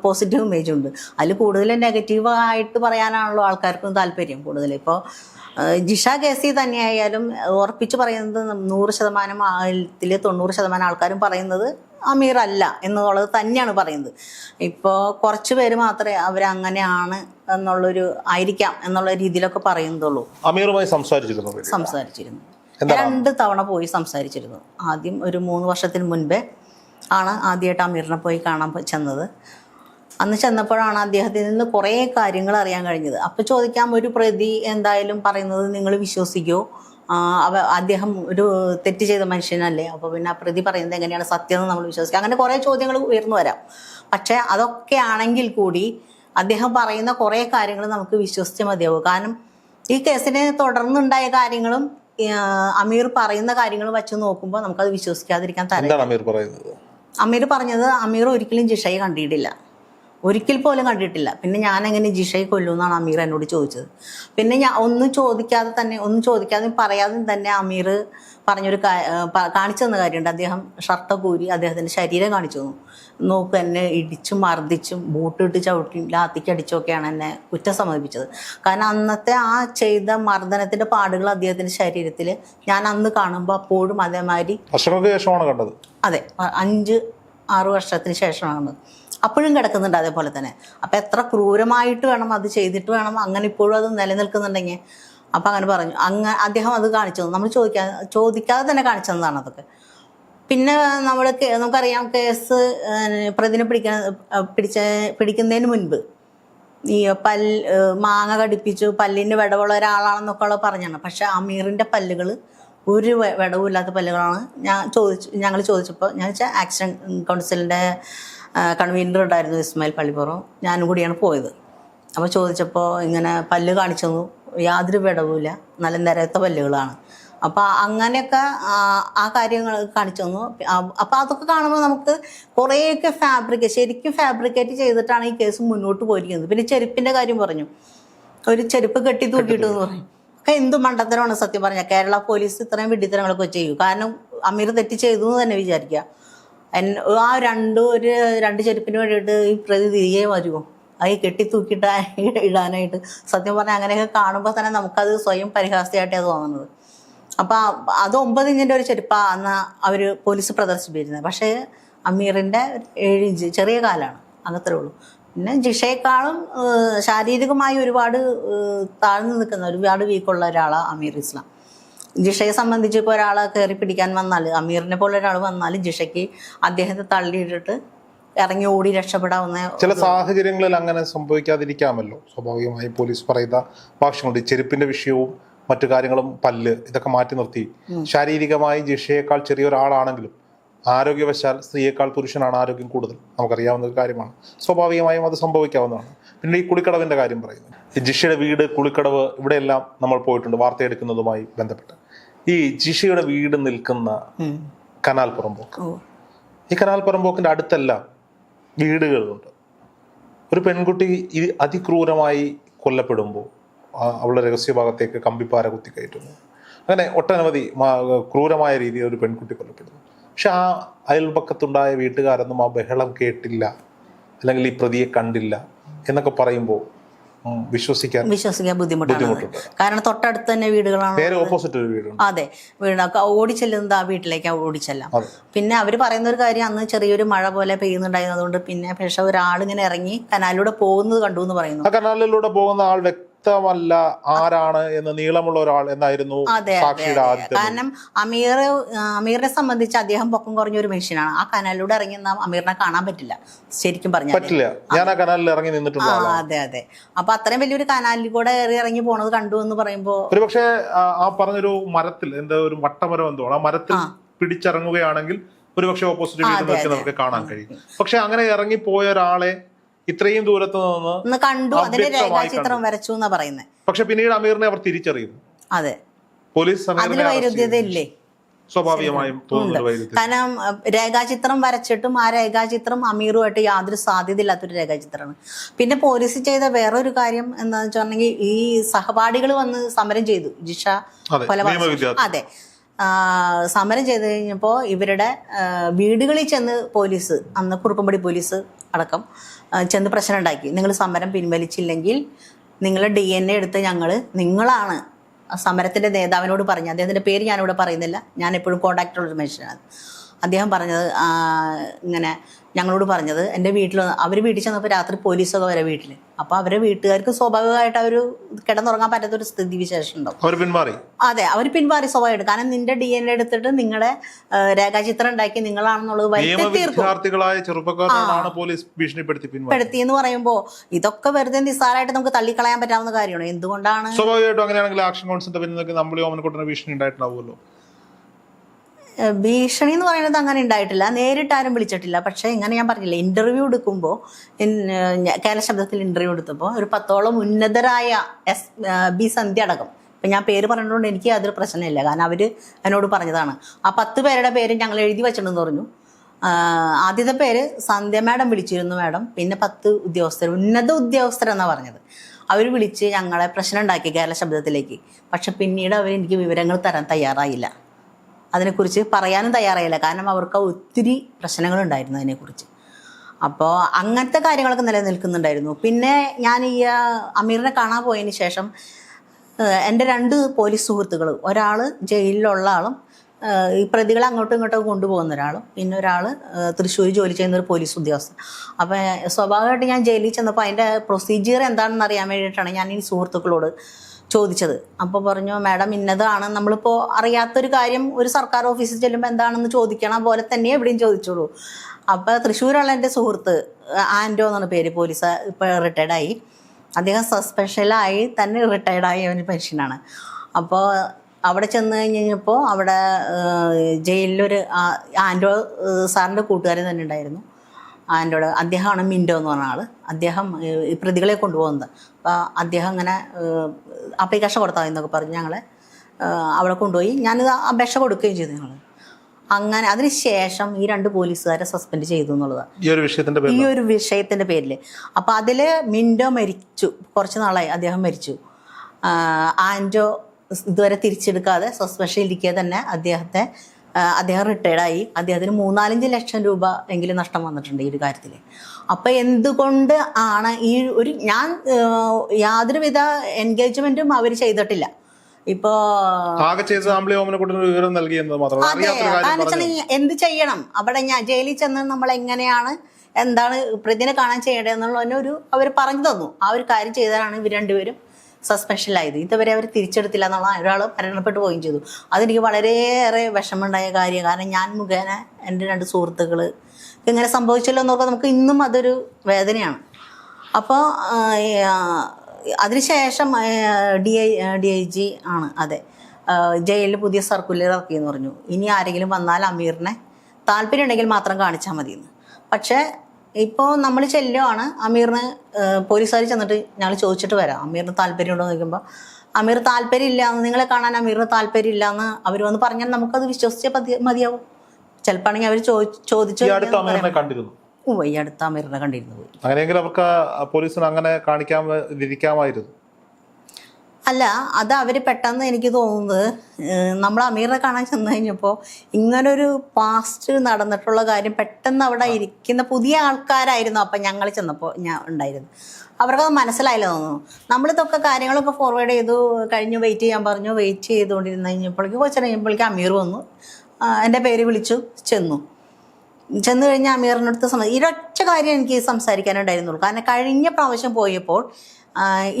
[SPEAKER 2] പോസിറ്റീവ് ഇമേജ് ഉണ്ട്. അതിൽ കൂടുതലും നെഗറ്റീവ് ആയിട്ട് പറയാനാണല്ലോ ആൾക്കാർക്കും താല്പര്യം കൂടുതൽ. ഇപ്പോൾ ജിഷ കേസി തന്നെയായാലും ഉറപ്പിച്ച് പറയുന്നത് നൂറ് ശതമാനം ആയിരത്തിൽ തൊണ്ണൂറ് ശതമാനം ആൾക്കാരും പറയുന്നത് അമീർ അല്ല എന്നുള്ളത് തന്നെയാണ് പറയുന്നത്. ഇപ്പോൾ കുറച്ച് പേര് മാത്രമേ അവരങ്ങനെയാണ് എന്നുള്ളൊരു ആയിരിക്കാം എന്നുള്ള രീതിയിലൊക്കെ പറയുന്നുള്ളൂ.
[SPEAKER 1] അമീറുമായി സംസാരിച്ചിരുന്നു.
[SPEAKER 2] സംസാരിച്ചിരുന്നു. രണ്ട് തവണ പോയി സംസാരിച്ചിരുന്നു. ആദ്യം ഒരു മൂന്ന് വർഷത്തിന് മുൻപേ ആണ് ആദ്യമായിട്ട് അമീറിനെ പോയി കാണാൻ ചെന്നത്. അന്ന് ചെന്നപ്പോഴാണ് അദ്ദേഹത്തിൽ നിന്ന് കുറേ കാര്യങ്ങൾ അറിയാൻ കഴിഞ്ഞത്. അപ്പോൾ ചോദിക്കാം ഒരു പ്രതി എന്തായാലും പറയുന്നത് നിങ്ങൾ വിശ്വസിക്കുമോ അവ അദ്ദേഹം ഒരു തെറ്റ് ചെയ്ത മനുഷ്യനല്ലേ? അപ്പോൾ പിന്നെ ആ പ്രതി പറയുന്നത് എങ്ങനെയാണ് സത്യം എന്ന് നമ്മൾ വിശ്വസിക്കുക അങ്ങനെ കുറേ ചോദ്യങ്ങൾ ഉയർന്നു വരാം. പക്ഷേ അതൊക്കെ ആണെങ്കിൽ കൂടി അദ്ദേഹം പറയുന്ന കുറേ കാര്യങ്ങൾ നമുക്ക് വിശ്വസിച്ച് മതിയാവും. കാരണം ഈ കേസിനെ തുടർന്നുണ്ടായ കാര്യങ്ങളും അമീർ പറയുന്ന കാര്യങ്ങൾ വെച്ച് നോക്കുമ്പോൾ നമുക്കത് വിശ്വസിക്കാതിരിക്കാൻ തരാം
[SPEAKER 1] അമീർ പറയുന്നത്?
[SPEAKER 2] അമീർ പറഞ്ഞത് അമീർ ഒരിക്കലും ജിഷയെ കണ്ടിട്ടില്ല. ഒരിക്കൽ പോലും കണ്ടിട്ടില്ല. പിന്നെ ഞാൻ എങ്ങനെ ജിഷയെ കൊല്ലുമെന്നാണ് അമീർ എന്നോട് ചോദിച്ചത്. പിന്നെ ഞാൻ ഒന്നും ചോദിക്കാതെ തന്നെ ഒന്നും ചോദിക്കാതെ പറയാതെ തന്നെ അമീർ പറഞ്ഞൊരു കാണിച്ചു തന്ന കാര്യമുണ്ട്. അദ്ദേഹം ഷർട്ട കൂരി അദ്ദേഹത്തിന്റെ ശരീരം കാണിച്ചു തന്നു. നോക്ക് എന്നെ ഇടിച്ചും മർദ്ദിച്ചും ബൂട്ടിട്ട് ചവിട്ടി ലാത്തിക്ക് അടിച്ചൊക്കെയാണ് എന്നെ കുറ്റം സമ്മതിപ്പിച്ചത് കാരണം അന്നത്തെ ആ ചെയ്ത മർദ്ദനത്തിന്റെ പാടുകൾ അദ്ദേഹത്തിന്റെ ശരീരത്തിൽ ഞാൻ അന്ന് കാണുമ്പോൾ അപ്പോഴും അതേമാതിരി
[SPEAKER 1] കണ്ടത്.
[SPEAKER 2] അതെ അഞ്ച് ആറ് വർഷത്തിന് ശേഷമാണ് അപ്പോഴും കിടക്കുന്നുണ്ട് അതേപോലെ തന്നെ. അപ്പം എത്ര ക്രൂരമായിട്ട് വേണം അത് ചെയ്തിട്ട് വേണം അങ്ങനെ ഇപ്പോഴും അത് നിലനിൽക്കുന്നുണ്ടെങ്കിൽ അപ്പം അങ്ങനെ പറഞ്ഞു. അങ്ങ അദ്ദേഹം അത് കാണിച്ചു നമ്മൾ ചോദിക്കാൻ ചോദിക്കാതെ തന്നെ കാണിച്ചു തന്നതാണ് അതൊക്കെ. പിന്നെ നമ്മൾ നമുക്കറിയാം കേസ് പ്രതിനെ പിടിക്കാൻ പിടിച്ച പിടിക്കുന്നതിന് മുൻപ് ഈ പല്ല് മാങ്ങ കടിപ്പിച്ചു പല്ലിന് വിടവുള്ള ഒരാളാണെന്നൊക്കെ ഉള്ള പറഞ്ഞാണ്. പക്ഷെ അമീറിന്റെ പല്ലുകൾ ഒരു വിടവുമില്ലാത്ത പല്ലുകളാണ് ഞാൻ ചോദിച്ചു ഞങ്ങൾ ചോദിച്ചപ്പോൾ ഞാൻ വെച്ചാൽ ആക്ഷൻ കൗൺസിലിന്റെ കൺവീനർ ഉണ്ടായിരുന്നു ഇസ്മായിൽ പള്ളിപ്പുറം. ഞാനും കൂടിയാണ് പോയത്. അപ്പോൾ ചോദിച്ചപ്പോൾ ഇങ്ങനെ പല്ല് കാണിച്ചു യാതൊരു വിടവുമില്ല. നല്ല നിരത്ത പല്ലുകളാണ്. അപ്പോൾ അങ്ങനെയൊക്കെ ആ, കാര്യങ്ങൾ കാണിച്ചു തന്നു അപ്പോൾ അതൊക്കെ കാണുമ്പോൾ നമുക്ക് കുറേയൊക്കെ ഫാബ്രിക്കേറ്റ് ശരിക്കും ഫാബ്രിക്കേറ്റ് ചെയ്തിട്ടാണ് ഈ കേസ് മുന്നോട്ട് പോയിരിക്കുന്നത്. പിന്നെ ചെരുപ്പിന്റെ കാര്യം പറഞ്ഞു. ഒരു ചെരുപ്പ് കെട്ടി തൂക്കിയിട്ട് എന്ന് പറഞ്ഞു. ഒക്കെ എന്ത് മണ്ടത്തരമാണ് സത്യം പറഞ്ഞാൽ കേരള പോലീസ് ഇത്രയും വിഡിത്തരങ്ങളൊക്കെ ചെയ്യും. കാരണം അമീർ തെറ്റ് ചെയ്തു എന്ന് തന്നെ വിചാരിക്കുക ആ രണ്ടു ഒരു രണ്ട് ചെരുപ്പിന് വേണ്ടിയിട്ട് ഈ പ്രതി തിരികെ വരുമോ അത് കെട്ടി തൂക്കിയിട്ട് ഇടാനായിട്ട്. സത്യം പറഞ്ഞാൽ അങ്ങനെയൊക്കെ കാണുമ്പോൾ തന്നെ നമുക്കത് സ്വയം പരിഹാസ്യമായിട്ടാണ് തോന്നുന്നത്. അപ്പോൾ അത് ഒമ്പത് ഇഞ്ചിന്റെ ഒരു ചെരുപ്പാണ് അന്ന് അവർ പോലീസ് പ്രദർശിപ്പിച്ചിരുന്നത്. പക്ഷേ അമീറിന്റെ ഏഴ് ഇഞ്ച് ചെറിയ കാലാണ്. അങ്ങത്രേ ഉള്ളൂ. പിന്നെ ജിഷയെക്കാളും ശാരീരികമായി ഒരുപാട് താഴ്ന്നു നിൽക്കുന്ന ഒരുപാട് വീക്കുള്ള ഒരാളാണ് അമീർ ഇസ്ലാം. ജിഷയെ സംബന്ധിച്ച് ഇപ്പോൾ ഒരാളെ കയറി പിടിക്കാൻ വന്നാൽ അമീറിനെ പോലെ ഒരാൾ വന്നാൽ ജിഷയ്ക്ക് അദ്ദേഹത്തെ തള്ളിയിട്ടിട്ട് ഇറങ്ങി ഓടി രക്ഷപ്പെടാവുന്ന
[SPEAKER 1] ചില സാഹചര്യങ്ങളിൽ അങ്ങനെ സംഭവിക്കാതിരിക്കാമല്ലോ. സ്വാഭാവികമായി പോലീസ് പറയുന്ന ഭാഷകളുണ്ട് ചെരുപ്പിന്റെ വിഷയവും മറ്റു കാര്യങ്ങളും പല്ല് ഇതൊക്കെ മാറ്റി നിർത്തി. ശാരീരികമായി ജിഷയേക്കാൾ ചെറിയ ഒരാളാണെങ്കിലും ആരോഗ്യവശാൽ സ്ത്രീയേക്കാൾ പുരുഷനാണ് ആരോഗ്യം കൂടുതൽ. നമുക്കറിയാവുന്ന ഒരു കാര്യമാണ്. സ്വാഭാവികമായും അത് സംഭവിക്കാവുന്നതാണ്. പിന്നെ ഈ കുളിക്കടവിന്റെ കാര്യം പറയുന്നു. ജിഷയുടെ വീട് കുളിക്കടവ് ഇവിടെയെല്ലാം നമ്മൾ പോയിട്ടുണ്ട്. വാർത്തയെടുക്കുന്നതുമായി ബന്ധപ്പെട്ട്. ഈ ജിഷയുടെ വീട് നിൽക്കുന്ന. കനാൽ പുറമ്പോക്ക് ഈ കനാൽ പുറമ്പോക്കിന്റെ അടുത്തെല്ലാം വീടുകളുണ്ട്. ഒരു പെൺകുട്ടി ഈ അതിക്രൂരമായി കൊല്ലപ്പെടുമ്പോൾ അവളുടെ രഹസ്യഭാഗത്തേക്ക് കമ്പിപ്പാര കുത്തി കയറ്റുന്നു. അങ്ങനെ ഒട്ടനവധി ക്രൂരമായ രീതിയിൽ ഒരു പെൺകുട്ടി കൊല്ലപ്പെടുന്നു. പക്ഷെ ആ അയൽപക്കത്തുണ്ടായ വീട്ടുകാരൊന്നും ആ ബഹളം കേട്ടില്ല. അല്ലെങ്കിൽ ഈ പ്രതിയെ കണ്ടില്ല എന്നൊക്കെ പറയുമ്പോൾ വിശ്വസിക്കാൻ
[SPEAKER 2] വിശ്വസിക്കാൻ ബുദ്ധിമുട്ടാണ്. കാരണം തൊട്ടടുത്ത് തന്നെ വീടുകളാണ്.
[SPEAKER 1] ഓപ്പോസിറ്റ് ഒരു വീടുണ്ട്
[SPEAKER 2] അതെ വീടൊക്കെ ഓടിച്ചെല്ലുന്നത് ആ വീട്ടിലേക്ക് ഓടിച്ചെല്ലാം പിന്നെ അവർ പറയുന്ന ഒരു കാര്യം അന്ന് ചെറിയൊരു മഴ പോലെ പെയ്യുന്നുണ്ടായിരുന്നു അതുകൊണ്ട് പിന്നെ പക്ഷെ ഒരാൾ ഇങ്ങനെ ഇറങ്ങി കനാലിലൂടെ പോകുന്നത് കണ്ടു എന്ന് പറയുന്നു
[SPEAKER 1] കനാലിലൂടെ പോകുന്ന ആൾ വ്യക്തമല്ല ആരാണ് എന്ന് നീളമുള്ള ഒരാൾ എന്നായിരുന്നു സാക്ഷിയുടെ ആദ്യത്തെ
[SPEAKER 2] കാരണം അമീർ അമീറിനെ സംബന്ധിച്ച് അദ്ദേഹം പൊക്കം കുറഞ്ഞ ഒരു മനുഷ്യനാണ്. ആ കനാലിലൂടെ ഇറങ്ങി നാം അമീറിനെ കാണാൻ പറ്റില്ല. ശരിക്കും പറഞ്ഞാൽ
[SPEAKER 1] പറ്റില്ല. ഞാൻ ആ കനാലിൽ ഇറങ്ങി നിന്നിട്ടുണ്ട്
[SPEAKER 2] അതെ അതെ. അപ്പൊ അത്രയും വലിയൊരു കനാലിൽ കൂടെ കയറി ഇറങ്ങി പോണത് കണ്ടു എന്ന് പറയുമ്പോ
[SPEAKER 1] ഒരു പക്ഷേ ആ പറഞ്ഞൊരു മരത്തിൽ എന്താ ഒരു വട്ടമരം എന്തോ ആ മരത്തിൽ പിടിച്ചിറങ്ങുകയാണെങ്കിൽ ഒരുപക്ഷെ ഓപ്പോസിറ്റ് നമുക്ക് കാണാൻ കഴിയും. പക്ഷെ അങ്ങനെ ഇറങ്ങി പോയ ഒരാളെ ഇത്രയും ദൂരത്ത് നിന്ന്
[SPEAKER 2] കണ്ടു അതിന്റെ രേഖാചിത്രം വരച്ചു എന്നാ പറയുന്നത്
[SPEAKER 1] പക്ഷെ പിന്നീട് അമീറിനെ അവർ തിരിച്ചറിയുന്നു.
[SPEAKER 2] അതെ.
[SPEAKER 1] പോലീസ്
[SPEAKER 2] അതിന്
[SPEAKER 1] അമീറിനെ arrest
[SPEAKER 2] വൈരുദ്ധ്യത
[SPEAKER 1] ചെയ്തു. സ്വാഭാവികമായും
[SPEAKER 2] കാരണം രേഖാചിത്രം വരച്ചിട്ടും ആ രേഖാചിത്രം അമീറുമായിട്ട് യാതൊരു സാധ്യതയില്ലാത്തൊരു രേഖാചിത്രമാണ്. പിന്നെ പോലീസ് ചെയ്ത വേറൊരു കാര്യം എന്താണെന്ന് വെച്ചിട്ടുണ്ടെങ്കിൽ ഈ സഹപാഠികൾ വന്ന് സമരം ചെയ്തു. ജിഷ
[SPEAKER 1] അതെ
[SPEAKER 2] അതെ. സമരം ചെയ്ത് കഴിഞ്ഞപ്പോൾ ഇവരുടെ വീടുകളിൽ ചെന്ന് പോലീസ് അന്ന് കുറുപ്പമ്പടി പോലീസ് അടക്കം ചെന്ന് പ്രശ്നം ഉണ്ടാക്കി. നിങ്ങൾ സമരം പിൻവലിച്ചില്ലെങ്കിൽ നിങ്ങളുടെ ഡി എൻ എ എടുത്ത് ഞങ്ങൾ നിങ്ങളാണ്. സമരത്തിന്റെ നേതാവിനോട് പറഞ്ഞു. അദ്ദേഹത്തിന്റെ പേര് ഞാനിവിടെ പറയുന്നില്ല. ഞാൻ എപ്പോഴും കോണ്ടാക്റ്റുള്ള ഒരു മനുഷ്യനാണ്. അദ്ദേഹം പറഞ്ഞത് ഇങ്ങനെ ഞങ്ങളോട് പറഞ്ഞത് എന്റെ വീട്ടിൽ അവർ വീട്ടിൽ ചെന്നപ്പോൾ രാത്രി പോലീസൊക്കെ വരെ വീട്ടിൽ അപ്പോൾ അവരെ വീട്ടുകാർക്ക് സ്വാഭാവികമായിട്ട് അവർ കിടന്നുറങ്ങാൻ പറ്റാത്തൊരു സ്ഥിതി വിശേഷം ഉണ്ടാവും.
[SPEAKER 1] അവർ പിന്മാറി
[SPEAKER 2] അതെ അവർ പിൻമാറി സ്വാഭാവികമായിട്ട് കാരണം നിന്റെ ഡി എൻ എ എടുത്തിട്ട് നിങ്ങളെ രേഖാചിത്രം ഉണ്ടാക്കി നിങ്ങളാണെന്നുള്ളത്
[SPEAKER 1] ചെറുപ്പക്കാരാണ് പോലീസ് ഭീഷണിപ്പെടുത്തി
[SPEAKER 2] പെടുത്തി എന്ന് പറയുമ്പോൾ ഇതൊക്കെ വെറുതെ നിസ്സാരമായിട്ട് നമുക്ക് തള്ളിക്കളയാൻ പറ്റാവുന്ന കാര്യമാണ്. എന്തുകൊണ്ടാണ്
[SPEAKER 1] സ്വാഭാവികമായിട്ടും അങ്ങനെയാണെങ്കിൽ ആക്ഷൻ കൗൺസിലിന്റെ പിന്നിൽ നമ്മൾ ഓമനക്കുട്ടനെ ഭീഷണി ഉണ്ടായിട്ടുണ്ടാവുമല്ലോ.
[SPEAKER 2] ഭീഷണി എന്ന് പറയുന്നത് അങ്ങനെ ഉണ്ടായിട്ടില്ല. നേരിട്ട് ആരും വിളിച്ചിട്ടില്ല. പക്ഷേ ഇങ്ങനെ ഞാൻ പറഞ്ഞില്ല ഇന്റർവ്യൂ എടുക്കുമ്പോൾ കേരള ശബ്ദത്തിൽ ഇന്റർവ്യൂ എടുത്തപ്പോൾ ഒരു പത്തോളം ഉന്നതരായ എസ് ബി സന്ധ്യ അടക്കം. ഇപ്പം ഞാൻ പേര് പറഞ്ഞതുകൊണ്ട് എനിക്ക് അതൊരു പ്രശ്നമില്ല. കാരണം അവർ എന്നോട് പറഞ്ഞതാണ്. ആ പത്ത് പേരുടെ പേര് ഞങ്ങൾ എഴുതി വെച്ചിട്ടുണ്ടെന്ന് പറഞ്ഞു. ആദ്യത്തെ പേര് സന്ധ്യ മാഡം വിളിച്ചിരുന്നു മാഡം. പിന്നെ പത്ത് ഉദ്യോഗസ്ഥർ ഉന്നത ഉദ്യോഗസ്ഥരെന്നാണ് പറഞ്ഞത്. അവർ വിളിച്ച് ഞങ്ങളെ പ്രശ്നം ഉണ്ടാക്കി കേരള ശബ്ദത്തിലേക്ക്. പക്ഷെ പിന്നീട് അവർ എനിക്ക് വിവരങ്ങൾ തരാൻ തയ്യാറായില്ല. അതിനെക്കുറിച്ച് പറയാനും തയ്യാറായില്ല. കാരണം അവർക്ക് ഒത്തിരി പ്രശ്നങ്ങളുണ്ടായിരുന്നു അതിനെക്കുറിച്ച്. അപ്പോൾ അങ്ങനത്തെ കാര്യങ്ങളൊക്കെ നിലനിൽക്കുന്നുണ്ടായിരുന്നു. പിന്നെ ഞാൻ ഈ അമീറിനെ കാണാൻ പോയതിന് ശേഷം എന്റെ രണ്ട് പോലീസ് സുഹൃത്തുക്കൾ ഒരാൾ ജയിലിലുള്ള ആളും ഈ പ്രതികളെ അങ്ങോട്ടും ഇങ്ങോട്ടും കൊണ്ടുപോകുന്ന ഒരാളും പിന്നെ ഒരാൾ തൃശ്ശൂർ ജോലി ചെയ്യുന്ന ഒരു പോലീസ് ഉദ്യോഗസ്ഥൻ. അപ്പോൾ സ്വാഭാവികമായിട്ട് ഞാൻ ജയിലിൽ ചെന്നപ്പോൾ അതിന്റെ പ്രൊസീജിയർ എന്താണെന്ന് അറിയാൻ വേണ്ടിയിട്ടാണ് ഞാൻ ഈ സുഹൃത്തുക്കളോട് ചോദിച്ചത്. അപ്പോൾ പറഞ്ഞു മാഡം ഇന്നതാണ്. നമ്മളിപ്പോൾ അറിയാത്തൊരു കാര്യം ഒരു സർക്കാർ ഓഫീസിൽ ചെല്ലുമ്പോൾ എന്താണെന്ന് ചോദിക്കണ. പോലെ തന്നെ എവിടെയും ചോദിച്ചോളൂ. അപ്പോൾ തൃശ്ശൂരുള്ള എന്റെ സുഹൃത്ത് ആൻഡോ എന്നാണ് പേര്. പോലീസ് ഇപ്പോൾ റിട്ടയർഡായി അദ്ദേഹം സസ്പെഷ്യലായി തന്നെ റിട്ടയർഡായി ഒരു പെൻഷനാണ്. അപ്പോൾ അവിടെ ചെന്ന് കഴിഞ്ഞ് കഴിഞ്ഞപ്പോൾ അവിടെ ജയിലിലൊരു ആൻഡോ സാറിന്റെ കൂട്ടുകാരൻ തന്നെ ഉണ്ടായിരുന്നു. ആന്റോട് അദ്ദേഹമാണ് മിൻഡോ എന്ന് പറഞ്ഞ ആൾ അദ്ദേഹം ഈ പ്രതികളെ കൊണ്ടുപോകുന്നത്. അപ്പോൾ അദ്ദേഹം ഇങ്ങനെ അപേക്ഷ കൊടുത്താൽ എന്നൊക്കെ പറഞ്ഞ് ഞങ്ങളെ അവിടെ കൊണ്ടുപോയി. ഞാനിത് അപേക്ഷ കൊടുക്കുകയും ചെയ്തു ഞങ്ങൾ അങ്ങനെ അതിന് ശേഷം ഈ രണ്ട് പോലീസുകാരെ സസ്പെൻഡ് ചെയ്തു എന്നുള്ളതാണ്
[SPEAKER 1] ഈ ഒരു വിഷയത്തിന്റെ
[SPEAKER 2] ഈ ഒരു വിഷയത്തിന്റെ പേരിൽ അപ്പൊ അതിൽ മിൻഡോ മരിച്ചു. കുറച്ച് നാളായി അദ്ദേഹം മരിച്ചു. ആൻഡോ ഇതുവരെ തിരിച്ചെടുക്കാതെ സസ്പെൻഷൻ ഇരിക്കാതെ തന്നെ അദ്ദേഹത്തെ അദ്ദേഹം റിട്ടയർഡായി അദ്ദേഹത്തിന് മൂന്നാലഞ്ച് ലക്ഷം രൂപ എങ്കിലും നഷ്ടം വന്നിട്ടുണ്ട് ഈ ഒരു കാര്യത്തിൽ. അപ്പം എന്തുകൊണ്ട് ആണ് ഈ ഒരു ഞാൻ യാതൊരുവിധ എൻഗേജ്മെന്റും അവർ ചെയ്തിട്ടില്ല. ഇപ്പോ
[SPEAKER 1] വിവരം നൽകി
[SPEAKER 2] എന്ത് ചെയ്യണം? അവിടെ ഞാൻ ജയിലിൽ ചെന്ന് നമ്മൾ എങ്ങനെയാണ് എന്താണ് പ്രതിനെ കാണാൻ ചെയ്യേണ്ടത് എന്നുള്ളതിന് ഒരു അവർ പറഞ്ഞു തന്നു. ആ ഒരു കാര്യം ചെയ്താലാണ് ഇവർ രണ്ടുപേരും. സസ്പെൻഷനിലായത്. ഇതുവരെ അവർ തിരിച്ചെടുത്തില്ല എന്നുള്ള ഒരാൾ മരണപ്പെട്ടു പോവുകയും ചെയ്തു. അതെനിക്ക് വളരെയേറെ വിഷമമുണ്ടായ കാര്യം. കാരണം ഞാൻ മുഖേന എന്റെ രണ്ട് സുഹൃത്തുക്കൾ ഇങ്ങനെ സംഭവിച്ചല്ലോ എന്ന് നോക്കുമ്പോൾ നമുക്ക് ഇന്നും അതൊരു വേദനയാണ്. അപ്പോൾ അതിനുശേഷം D I D I G ആണ്. അതെ. ജയിലിൽ പുതിയ സർക്കുലർ ഇറക്കിയെന്ന് പറഞ്ഞു. ഇനി ആരെങ്കിലും വന്നാൽ അമീറിനെ താല്പര്യം ഉണ്ടെങ്കിൽ മാത്രം കാണിച്ചാൽ മതിയെന്ന്. പക്ഷേ ഇപ്പോൾ നമ്മൾ ചെല്ലുവാണ്. അമീറിന് പോലീസുകാർ ചെന്നിട്ട് ഞങ്ങൾ ചോദിച്ചിട്ട് വരാം. അമീറിന് താല്പര്യമുണ്ടോ എന്ന് ചോദിക്കുമ്പോൾ അമീർ താല്പര്യമില്ല എന്ന് നിങ്ങളെ കാണാൻ അമീറിന് താല്പര്യമില്ല എന്ന് അവർ വന്ന് പറഞ്ഞാൽ നമുക്കത് വിശ്വസിച്ചേ മതി മതിയാവും. ചിലപ്പോഴാണെങ്കിൽ അവർ ചോദിച്ചു
[SPEAKER 1] ഈ കണ്ടിരുന്നു.
[SPEAKER 2] ഓ ഈ അടുത്ത അമീറിനെ കണ്ടിരുന്നു പോയി.
[SPEAKER 1] അങ്ങനെയെങ്കിൽ അവർക്ക് പോലീസിന് അങ്ങനെ കാണിക്കാൻ ഇരിക്കാമായിരുന്നു
[SPEAKER 2] അല്ല അത് അവർ പെട്ടെന്ന് എനിക്ക് തോന്നുന്നത് നമ്മൾ അമീറിനെ കാണാൻ ചെന്ന് കഴിഞ്ഞപ്പോൾ ഇങ്ങനൊരു പാസ്റ്റ് നടന്നിട്ടുള്ള കാര്യം പെട്ടെന്ന് അവിടെ ഇരിക്കുന്ന പുതിയ ആൾക്കാരായിരുന്നു അപ്പം ഞങ്ങൾ ചെന്നപ്പോൾ ഞാൻ ഉണ്ടായിരുന്നു അവർക്കത് മനസ്സിലായില്ല തോന്നുന്നു. നമ്മളിതൊക്കെ കാര്യങ്ങളൊക്കെ ഫോർവേഡ് ചെയ്തു കഴിഞ്ഞു വെയിറ്റ് ചെയ്യാൻ പറഞ്ഞു വെയിറ്റ് ചെയ്തുകൊണ്ടിരുന്ന് കഴിഞ്ഞപ്പോഴേക്ക് കൊച്ചു കഴിയുമ്പോഴേക്കും അമീർ വന്നു. എന്റെ പേര് വിളിച്ചു ചെന്നു. ചെന്ന് കഴിഞ്ഞാൽ അമീറിന്റെ അടുത്ത് സംസാരിച്ചു ഇരൊറ്റ കാര്യം എനിക്ക് സംസാരിക്കാനുണ്ടായിരുന്നുള്ളൂ. കാരണം കഴിഞ്ഞ പ്രാവശ്യം പോയപ്പോൾ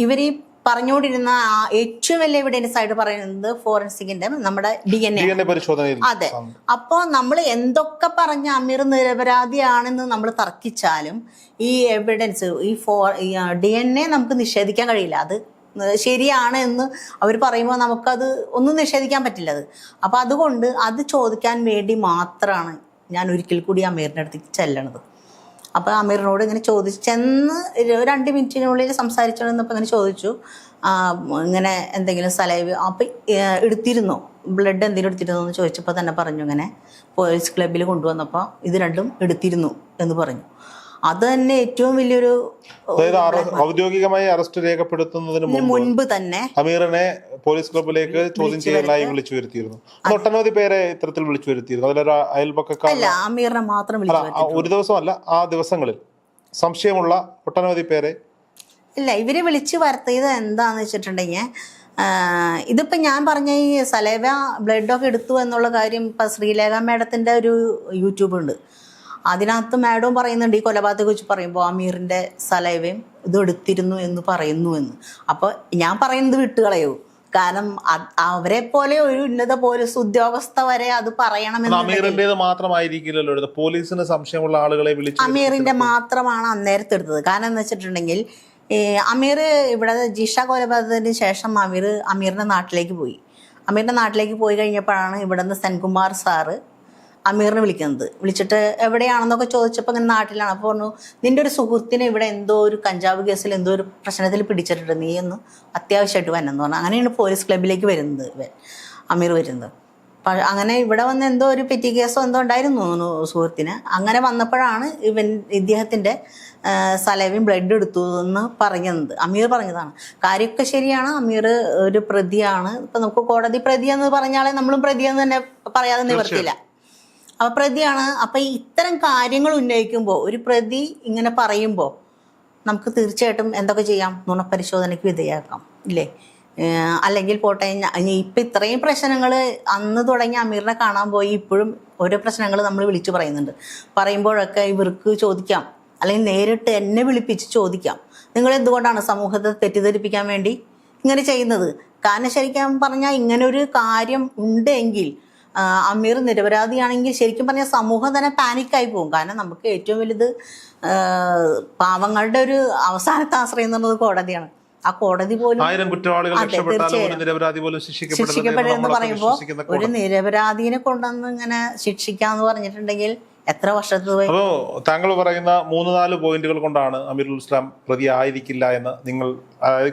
[SPEAKER 2] ഇവർ ഈ പറഞ്ഞുകൊണ്ടിരുന്ന ഏറ്റവും വലിയ എവിഡൻസ് ആയിട്ട് പറയുന്നത് ഫോറൻസിക്കിന്റെ നമ്മുടെ ഡി എൻ എ
[SPEAKER 1] പരിശോധന
[SPEAKER 2] അതെ. അപ്പോൾ നമ്മൾ എന്തൊക്കെ പറഞ്ഞ അമീർ നിരപരാധിയാണെന്ന് നമ്മൾ തർക്കിച്ചാലും ഈ എവിഡൻസ് ഈ ഫോ ഡി എൻ എ നമുക്ക് നിഷേധിക്കാൻ കഴിയില്ല. അത് ശരിയാണ് എന്ന് അവർ പറയുമ്പോൾ നമുക്കത് ഒന്നും നിഷേധിക്കാൻ പറ്റില്ല അത്. അപ്പോൾ അതുകൊണ്ട് അത് ചോദിക്കാൻ വേണ്ടി മാത്രമാണ് ഞാൻ ഒരിക്കൽ കൂടി അമീറിന്റെ അടുത്തേക്ക് ചെല്ലണത്. അപ്പോൾ അമീറിനോട് ഇങ്ങനെ ചോദിച്ചു ചെന്ന് രണ്ട് മിനിറ്റിനുള്ളിൽ സംസാരിച്ചോണ്ടിരുന്നപ്പോൾ ഇങ്ങനെ ചോദിച്ചു. ഇങ്ങനെ എന്തെങ്കിലും സലൈവ് അപ്പം എടുത്തിരുന്നോ? ബ്ലഡ് എന്തെങ്കിലും എടുത്തിരുന്നോ എന്ന് ചോദിച്ചപ്പോൾ തന്നെ പറഞ്ഞു ഇങ്ങനെ. പോലീസ് ക്ലബ്ബിൽ കൊണ്ടുവന്നപ്പോൾ ഇത് രണ്ടും എടുത്തിരുന്നു എന്ന് പറഞ്ഞു. അത് തന്നെ ഏറ്റവും വലിയൊരു
[SPEAKER 1] അതായത് ഔദ്യോഗികമായി അറസ്റ്റ് രേഖപ്പെടുത്തുന്നതിന്
[SPEAKER 2] മുൻപ് തന്നെ
[SPEAKER 1] അമീറിനെ പോലീസ് ക്ലബിലേക്ക് ചോദ്യം ചെയ്യലായി വിളിച്ചു വരുത്തിയിരുന്നു ഒട്ടനവധി പേരെ ഇത്തരത്തിൽ വിളിച്ചു വരുത്തിയിരുന്നു അതിലൊരു
[SPEAKER 2] അയൽപക്കാർ അമീറിനെ മാത്രം
[SPEAKER 1] ഒരു ദിവസമല്ല ആ ദിവസങ്ങളിൽ. സംശയമുള്ള ഒട്ടനവധി പേരെ
[SPEAKER 2] ഇല്ല ഇവരെ വിളിച്ചു വരുത്തിയത് എന്താന്ന് വെച്ചിട്ടുണ്ടെങ്കിൽ ഇതിപ്പോൾ ഞാൻ പറഞ്ഞ ഈ സലേവ ബ്ലഡ് ഒക്കെ എടുത്തു എന്നുള്ള കാര്യം ഇപ്പം ശ്രീലേഖ മേഡത്തിന്റെ ഒരു യൂട്യൂബ് ഉണ്ട്. അതിനകത്ത് മാഡവും പറയുന്നുണ്ട് ഈ കൊലപാതകത്തെ കുറിച്ച് പറയുമ്പോൾ അമീറിന്റെ സലൈവയും ഇത് എടുത്തിരുന്നു എന്ന് പറയുന്നു എന്ന്. അപ്പോൾ ഞാൻ പറയുന്നത് വിട്ടുകളയൂ. കാരണം അവരെ പോലെ ഒരു ഉന്നത പോലീസ് ഉദ്യോഗസ്ഥ വരെ അത് പറയണമെന്ന്
[SPEAKER 1] അമീറിന്റേത് മാത്രമായിരിക്കില്ലല്ലോ. പോലീസിന് സംശയമുള്ള ആളുകളെ വിളിച്ചു
[SPEAKER 2] അമീറിന്റെ മാത്രമാണ് അന്നേരത്തെ എടുത്തത്. കാരണം എന്ന് വെച്ചിട്ടുണ്ടെങ്കിൽ ഈ അമീർ ഇവിടെ ജിഷ കൊലപാതകത്തിന് ശേഷം അമീർ അമീറിന്റെ നാട്ടിലേക്ക് പോയി. അമീറിന്റെ നാട്ടിലേക്ക് പോയി കഴിഞ്ഞപ്പോഴാണ് ഇവിടുന്ന് സെൻകുമാർ സാറ് അമീറിനെ വിളിക്കുന്നത്. വിളിച്ചിട്ട് എവിടെയാണെന്നൊക്കെ ചോദിച്ചപ്പോൾ ഇങ്ങനെ നാട്ടിലാണ്. അപ്പോൾ പറഞ്ഞു നിന്റെ ഒരു സുഹൃത്തിനെ ഇവിടെ എന്തോ ഒരു കഞ്ചാവ് കേസിൽ എന്തോ ഒരു പ്രശ്നത്തിൽ പിടിച്ചിട്ടുണ്ട്. നീ ഒന്ന് അത്യാവശ്യമായിട്ട് വന്നെന്ന് പറഞ്ഞു. അങ്ങനെയാണ് പോലീസ് ക്ലബിലേക്ക് വരുന്നത് അമീർ വരുന്നത്. അങ്ങനെ ഇവിടെ വന്ന് എന്തോ ഒരു പെറ്റി കേസോ എന്തോ ഉണ്ടായിരുന്നു സുഹൃത്തിന്. അങ്ങനെ വന്നപ്പോഴാണ് ഇവൻ ഇദ്ദേഹത്തിന്റെ സലവിൻ ബ്ലഡ് എടുത്തു എന്ന് പറഞ്ഞത്. അമീർ പറഞ്ഞതാണ് കാര്യമൊക്കെ ശരിയാണ്. അമീർ ഒരു പ്രതിയാണ്. ഇപ്പം നമുക്ക് കോടതി പ്രതിയെന്ന് പറഞ്ഞാലേ നമ്മളും പ്രതിയെന്ന് തന്നെ പറയാതെ നിവർത്തില്ല അപ്പൊ പ്രതിയാണ് അപ്പൊ ഇത്തരം കാര്യങ്ങൾ ഉന്നയിക്കുമ്പോൾ ഒരു പ്രതി ഇങ്ങനെ പറയുമ്പോൾ നമുക്ക് തീർച്ചയായിട്ടും എന്തൊക്കെ ചെയ്യാം? നുണപരിശോധനയ്ക്ക് വിധേയമാക്കാം ഇല്ലേ? അല്ലെങ്കിൽ പോട്ടെ ഇപ്പൊ ഇത്രയും പ്രശ്നങ്ങൾ അന്ന് തുടങ്ങി അമീറിനെ കാണാൻ പോയി ഇപ്പോഴും ഓരോ പ്രശ്നങ്ങൾ നമ്മൾ വിളിച്ചു പറയുന്നുണ്ട്. പറയുമ്പോഴൊക്കെ ഇവർക്ക് ചോദിക്കാം അല്ലെങ്കിൽ നേരിട്ട് എന്നെ വിളിപ്പിച്ച് ചോദിക്കാം. നിങ്ങൾ എന്തുകൊണ്ടാണ് സമൂഹത്തെ തെറ്റിദ്ധരിപ്പിക്കാൻ വേണ്ടി ഇങ്ങനെ ചെയ്യുന്നത്? കാരണം ശരിക്കും പറഞ്ഞാൽ ഇങ്ങനൊരു കാര്യം ഉണ്ടെങ്കിൽ അമീർ നിരപരാധിയാണെങ്കിൽ ശരിക്കും പറഞ്ഞാൽ സമൂഹം തന്നെ പാനിക്കായി പോകും. കാരണം നമുക്ക് ഏറ്റവും വലുത് പാവങ്ങളുടെ ഒരു അവസാനത്തെ ആശ്രയം എന്ന് പറയുന്നത് കോടതിയാണ്. ആ കോടതി പോലും
[SPEAKER 1] ആയിരം കുറ്റവാളികൾ
[SPEAKER 2] പറയുമ്പോൾ ഒരു. നിരപരാധീനെ കൊണ്ടുവന്ന് ഇങ്ങനെ ശിക്ഷിക്കാന്ന് പറഞ്ഞിട്ടുണ്ടെങ്കിൽ എത്ര വർഷത്ത്
[SPEAKER 1] അപ്പോ താങ്കൾ പറയുന്ന മൂന്ന് നാല് പോയിന്റുകൾ കൊണ്ടാണ് അമീറുൽ ഇസ്ലാം പ്രതി ആയിരിക്കില്ല എന്ന് നിങ്ങൾ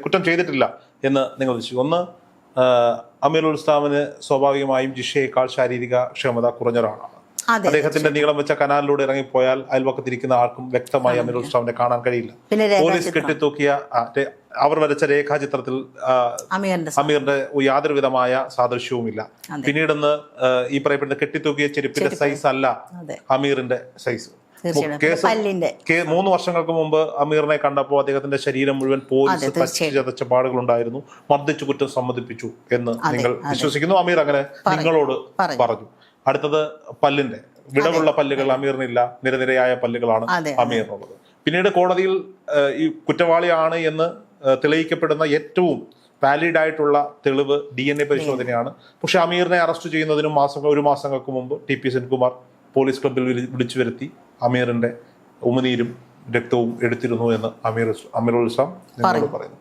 [SPEAKER 1] കുറ്റം ചെയ്തിട്ടില്ല എന്ന് നിങ്ങൾ വിശ്വസിക്കും. ഒന്ന് അമീറുൽ ഇസ്ലാമിന് സ്വാഭാവികമായും ജിഷയേക്കാൾ ശാരീരിക ക്ഷമത കുറഞ്ഞ ഒരാളാണ്
[SPEAKER 2] അതെ
[SPEAKER 1] അദ്ദേഹത്തിന്റെ നീളം വെച്ച കനാലിലൂടെ ഇറങ്ങിപ്പോയാൽ അയൽവക്കത്തിരിക്കുന്ന ആർക്കും വ്യക്തമായി അമീറുൽ ഇസ്ലാമിനെ കാണാൻ കഴിയില്ല. പോലീസ് കെട്ടിത്തൂക്കിയ അവർ വരച്ച രേഖാചിത്രത്തിൽ
[SPEAKER 2] അമീറിന്റെ
[SPEAKER 1] യാതൊരു വിധമായ സാദൃശ്യവുമില്ല.
[SPEAKER 2] അതെ.
[SPEAKER 1] ഈ പറയപ്പെടുന്ന കെട്ടിത്തൂക്കിയ ചെരുപ്പിന്റെ സൈസ് അല്ല അമീറിന്റെ സൈസ്
[SPEAKER 2] തീർച്ചയായിട്ടും.
[SPEAKER 1] മൂന്ന് വർഷങ്ങൾക്ക് മുമ്പ് അമീറിനെ കണ്ടപ്പോൾ അദ്ദേഹത്തിന്റെ ശരീരം മുഴുവൻ പോലീസ്
[SPEAKER 2] അതെ,
[SPEAKER 1] പാടുകൾ ഉണ്ടായിരുന്നു മർദ്ദിച്ചു കുറ്റം സമ്മതിപ്പിച്ചു എന്ന് നിങ്ങൾ. വിശ്വസിക്കുന്നു? അമീർ അങ്ങനെ നിങ്ങളോട്
[SPEAKER 2] പറഞ്ഞു.
[SPEAKER 1] അടുത്തത് പല്ലിന്റെ വിടവുള്ള പല്ലുകൾ അമീറിനില്ല. നിരനിരയായ പല്ലുകളാണ് അമീറിനുള്ളത്. പിന്നീട് കോടതിയിൽ ഈ കുറ്റവാളിയാണ് എന്ന് തെളിയിക്കപ്പെടുന്ന ഏറ്റവും വാലിഡ് ആയിട്ടുള്ള തെളിവ് ഡി എൻ എ പരിശോധനയാണ്. പക്ഷെ അമീറിനെ അറസ്റ്റ് ചെയ്യുന്നതിനും മാസം ഒരു മാസങ്ങൾക്ക് മുമ്പ് ടി പി സെൻകുമാർ പോലീസ് ക്ലബിൽ വിളിച്ചു വരുത്തി അമീറിന്റെ ഉമനീരും രക്തവും എടുത്തിരുന്നു എന്ന് അമീർ അമീർ അമീറുൽ ഇസ്ലാം നിങ്ങളോട് പറയുന്നു.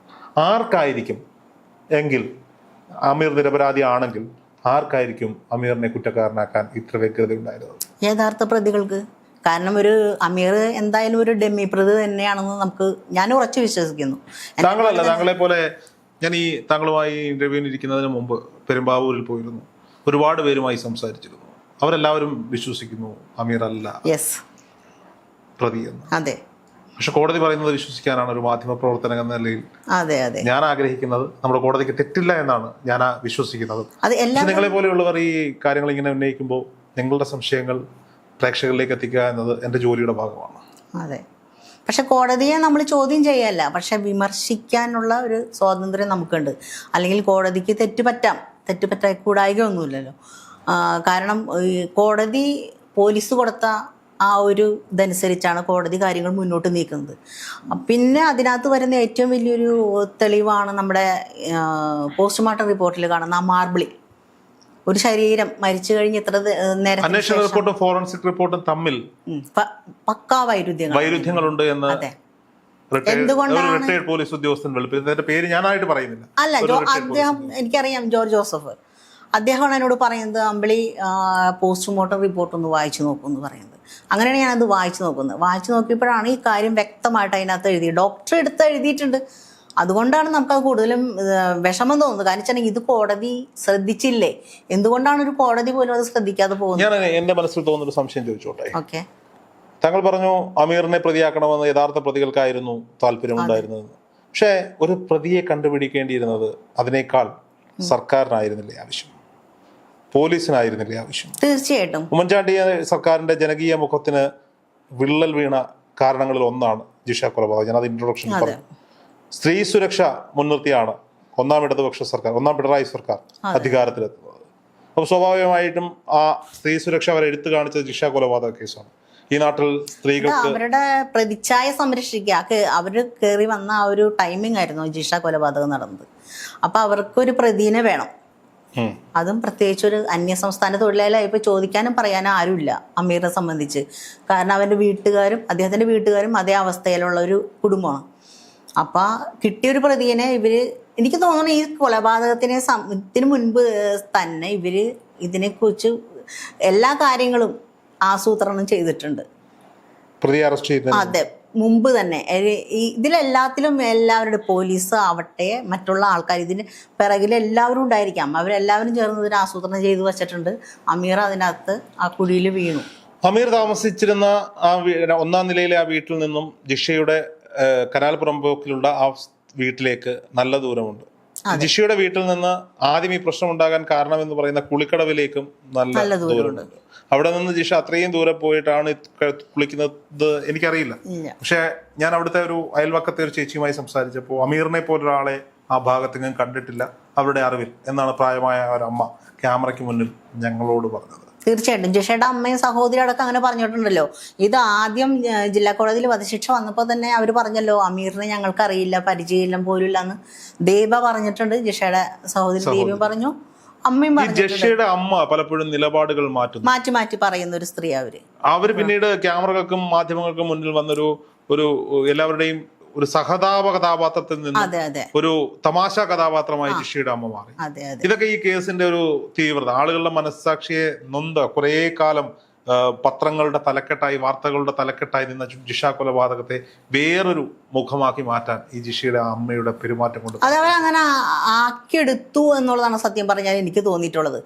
[SPEAKER 1] ആർക്കായിരിക്കും എങ്കിൽ അമീർ നിരപരാധി ആണെങ്കിൽ ആർക്കായിരിക്കും അമീറിനെ കുറ്റക്കാരനാക്കാൻ ഇത്ര വ്യഗ്രത ഉണ്ടായിരുന്നത്?
[SPEAKER 2] യഥാർത്ഥ പ്രതികൾക്ക്. കാരണം ഒരു അമീർ എന്തായാലും ഒരു ഡെമ്മി പ്രതി തന്നെയാണെന്ന് നമുക്ക് ഞാൻ ഉറച്ചു വിശ്വസിക്കുന്നു.
[SPEAKER 1] താങ്കളല്ല താങ്കളെ പോലെ ഞാൻ ഈ താങ്കളുമായി ഇന്റർവ്യൂവിന് ഇരിക്കുന്നതിന് മുമ്പ് പെരുമ്പാവൂരിൽ പോയിരുന്നു. ഒരുപാട് പേരുമായി സംസാരിച്ചിരുന്നു. അവരെല്ലാവരും വിശ്വസിക്കുന്നു അമീർ അല്ല
[SPEAKER 2] യെസ്
[SPEAKER 1] പ്രതി എന്ന്.
[SPEAKER 2] അതെ.
[SPEAKER 1] പക്ഷെ കോടതി പറയുന്നത് വിശ്വസിക്കാനാണ് ഒരു മാധ്യമ പ്രവർത്തനം എന്ന നിലയിൽ
[SPEAKER 2] അതെ അതെ.
[SPEAKER 1] ഞാൻ ആഗ്രഹിക്കുന്നത് നമ്മുടെ കോടതിക്ക് തെറ്റില്ല എന്നാണ് ഞാൻ വിശ്വസിക്കുന്നത്. നിങ്ങളെ പോലെയുള്ളവർ ഈ കാര്യങ്ങൾ ഇങ്ങനെ ഉന്നയിക്കുമ്പോൾ നിങ്ങളുടെ സംശയങ്ങൾ പ്രേക്ഷകരിലേക്ക് എത്തിക്കുക എന്നത് എന്റെ ജോലിയുടെ ഭാഗമാണ്.
[SPEAKER 2] അതെ. പക്ഷെ കോടതിയെ നമ്മൾ ചോദ്യം ചെയ്യല്ല. പക്ഷെ വിമർശിക്കാനുള്ള ഒരു സ്വാതന്ത്ര്യം നമുക്കുണ്ട്. അല്ലെങ്കിൽ കോടതിക്ക് തെറ്റുപറ്റാം. പറ്റാം തെറ്റ് പറ്റാ കൂടായിക ഒന്നുമില്ലല്ലോ കാരണം കോടതി പോലീസ് കൊടുത്ത ആ ഒരു ഇതനുസരിച്ചാണ് കോടതി കാര്യങ്ങൾ മുന്നോട്ട് നീക്കുന്നത്. പിന്നെ അതിനകത്ത് വരുന്ന ഏറ്റവും വലിയൊരു തെളിവാണ് നമ്മുടെ പോസ്റ്റ്മോർട്ടം റിപ്പോർട്ടിൽ കാണുന്ന ആ മാർബിളി ഒരു ശരീരം മരിച്ചു കഴിഞ്ഞ് ഇത്ര നേരം
[SPEAKER 1] അന്വേഷണ റിപ്പോർട്ടും ഫോറൻസിക് റിപ്പോർട്ടും തമ്മിൽ
[SPEAKER 2] പക്കാ വൈരുദ്ധ്യങ്ങൾ
[SPEAKER 1] വൈരുദ്ധ്യങ്ങളുണ്ട് എന്ന്
[SPEAKER 2] എന്തുകൊണ്ടാണ്
[SPEAKER 1] പോലീസ് ഉദ്യോഗസ്ഥൻ വെളുപ്പിച്ചത് എന്റെ പേര് ഞാനായിട്ട് പറയുന്നില്ല.
[SPEAKER 2] അല്ല അദ്ദേഹം എനിക്കറിയാം ജോർജ് ജോസഫ്. അദ്ദേഹമാണ് എന്നോട് പറയുന്നത് അമ്പിളി പോസ്റ്റ്മോർട്ടം റിപ്പോർട്ട് ഒന്ന് വായിച്ചു നോക്കൂ എന്ന് പറയുന്നത്. അങ്ങനെയാണ് അത് വായിച്ചു നോക്കുന്നത്. വായിച്ചു നോക്കിയപ്പോഴാണ് ഈ കാര്യം വ്യക്തമായിട്ട് അതിനകത്ത് എഴുതി. ഡോക്ടർ എടുത്ത് എഴുതിയിട്ടുണ്ട്. അതുകൊണ്ടാണ് നമുക്കത് കൂടുതലും വിഷമം തോന്നുന്നത്. കാരണം വെച്ചാൽ ഇത് കോടതി ശ്രദ്ധിച്ചില്ലേ? എന്തുകൊണ്ടാണ് ഒരു കോടതി പോലും അത് ശ്രദ്ധിക്കാതെ പോകുന്നത്?
[SPEAKER 1] ഞാൻ എന്റെ മനസ്സിൽ തോന്നുന്ന ഒരു സംശയം ചോദിച്ചോട്ടെ?
[SPEAKER 2] ഓക്കെ.
[SPEAKER 1] താങ്കൾ പറഞ്ഞു അമീറിനെ പ്രതിയാക്കണമെന്ന് യഥാർത്ഥ പ്രതികൾക്കായിരുന്നു താല്പര്യമുണ്ടായിരുന്നത്. പക്ഷേ ഒരു പ്രതിയെ കണ്ടുപിടിക്കേണ്ടിയിരുന്നത് അതിനേക്കാൾ സർക്കാരിനായിരുന്നില്ലേ ആവശ്യം? പോലീസിനായിരുന്നില്ലേ ആവശ്യം?
[SPEAKER 2] തീർച്ചയായിട്ടും.
[SPEAKER 1] ഉമ്മൻചാണ്ടി സർക്കാരിന്റെ ജനകീയ മുഖത്തിന് വിള്ളൽ വീണ കാരണങ്ങളിൽ ഒന്നാണ് ജിഷ കൊലപാതകം. ഞാൻ അത് ഇൻട്രൊഡക്ഷൻ പറഞ്ഞു. സ്ത്രീ സുരക്ഷ മുൻനിർത്തിയാണ് ഒന്നാം ഇടതുപക്ഷ സർക്കാർ ഒന്നാം പിണറായി സർക്കാർ അധികാരത്തിലെത്തുന്നത്. അപ്പോൾ സ്വാഭാവികമായിട്ടും ആ സ്ത്രീ സുരക്ഷ അവരെ എടുത്തു കാണിച്ചത് ജിഷ കൊലപാതക കേസാണ്. ഈ നാട്ടിൽ സ്ത്രീകൾക്ക്
[SPEAKER 2] അവരുടെ പ്രതിച്ഛായ സംരക്ഷിക്കുക. അവർ കയറി വന്ന ആ ഒരു ടൈമിംഗ് ആയിരുന്നു ജിഷ കൊലപാതകം നടന്നത്. അപ്പൊ അവർക്കൊരു പ്രതിനെ വേണം. അതും പ്രത്യേകിച്ച് ഒരു അന്യ സംസ്ഥാന തൊഴിലാളിയായപ്പോൾ ചോദിക്കാനും പറയാനും ആരുമില്ല അമീറിനെ സംബന്ധിച്ച്. കാരണം അവന്റെ വീട്ടുകാരും അദ്ദേഹത്തിന്റെ വീട്ടുകാരും അതേ അവസ്ഥയിലുള്ള ഒരു കുടുംബമാണ്. അപ്പം കിട്ടിയൊരു പ്രതിയെ ഇവർ എനിക്ക് തോന്നുന്നു ഈ കൊലപാതകത്തിന് ഇതിനു മുൻപ് തന്നെ ഇവർ ഇതിനെക്കുറിച്ച് എല്ലാ കാര്യങ്ങളും ആസൂത്രണം ചെയ്തിട്ടുണ്ട്.
[SPEAKER 1] പ്രതി അറസ്റ്റ് ചെയ്യുന്നതിന്
[SPEAKER 2] അതെ. മുമ്പ് തന്നെ. ഇതിലെല്ലാത്തിലും എല്ലാവരുടെ പോലീസ് ആവട്ടെ മറ്റുള്ള ആൾക്കാർ ഇതിന് പിറകിൽ എല്ലാവരും ഉണ്ടായിരിക്കാം. അവരെല്ലാവരും ചേർന്ന് ഇതിന് ആസൂത്രണം ചെയ്ത് വെച്ചിട്ടുണ്ട്. അമീർ അതിനകത്ത് ആ കുഴിയിൽ വീണു.
[SPEAKER 1] അമീർ താമസിച്ചിരുന്ന ആ ഒന്നാം നിലയിലെ ആ വീട്ടിൽ നിന്നും ജിഷയുടെ ഏഹ്, കനാൽ പുറമ്പോക്കിലുള്ള ആ വീട്ടിലേക്ക് നല്ല ദൂരമുണ്ട്. ജിഷയുടെ വീട്ടിൽ നിന്ന് ആദ്യം ഈ പ്രശ്നം ഉണ്ടാകാൻ കാരണം എന്ന് പറയുന്ന കുളിക്കടവിലേക്കും നല്ല ദൂരമുണ്ട്. അവിടെ നിന്ന് ജിഷ അത്രയും ദൂരെ പോയിട്ടാണ് കുളിക്കുന്നത് എനിക്കറിയില്ല. പക്ഷെ ഞാൻ അവിടുത്തെ ഒരു അയൽവക്കത്തെ ഒരു ചേച്ചിയുമായി സംസാരിച്ചപ്പോൾ അമീറിനെ പോലൊരാളെ ആ ഭാഗത്തെങ്ങും കണ്ടിട്ടില്ല. അവരുടെ അറിവിൽ എന്നാണ് പ്രായമായ ഒരമ്മ ക്യാമറയ്ക്ക് മുന്നിൽ ഞങ്ങളോട് പറഞ്ഞത്.
[SPEAKER 2] തീർച്ചയായിട്ടും. ജിഷയുടെ അമ്മയും സഹോദരിയും അടക്കം അങ്ങനെ പറഞ്ഞിട്ടുണ്ടല്ലോ. ഇത് ആദ്യം ജില്ലാ കോടതിയിൽ വധശിക്ഷ വന്നപ്പോൾ തന്നെ അവർ പറഞ്ഞല്ലോ അമീറിനെ ഞങ്ങൾക്കറിയില്ല പരിചയമില്ല പോലും ഇല്ലെന്ന് ദീപ പറഞ്ഞിട്ടുണ്ട്. ജിഷയുടെ സഹോദരി ദീപ പറഞ്ഞു. അമ്മയും
[SPEAKER 1] ജഷയുടെ അമ്മ പലപ്പോഴും നിലപാടുകൾ മാറ്റുന്നു.
[SPEAKER 2] മാറ്റി മാറ്റി പറയുന്ന ഒരു സ്ത്രീ അവർ.
[SPEAKER 1] അവർ പിന്നീട് ക്യാമറകൾക്കും മാധ്യമങ്ങൾക്കും മുന്നിൽ വന്നൊരു ഒരു എല്ലാവരുടെയും ഒരു സഹതാപ കഥാപാത്രത്തിൽ നിന്ന് ഒരു തമാശ കഥാപാത്രമായി ജിഷയുടെ അമ്മ മാറി. ഇതൊക്കെ ഈ കേസിന്റെ ഒരു തീവ്രത. ആളുകളുടെ മനസ്സാക്ഷിയെ നൊന്ത കുറേ കാലം പത്രങ്ങളുടെ തലക്കെട്ടായി വാർത്തകളുടെ തലക്കെട്ടായി നിന്ന ജിഷ കൊലപാതകത്തെ വേറൊരു മുഖമാക്കി മാറ്റാൻ ഈ ജിഷയുടെ അമ്മയുടെ പെരുമാറ്റം കൊണ്ട്
[SPEAKER 2] അത് അവരങ്ങനെ ആക്കിയെടുത്തു എന്നുള്ളതാണ് സത്യം പറഞ്ഞാൽ എനിക്ക് തോന്നിയിട്ടുള്ളത്.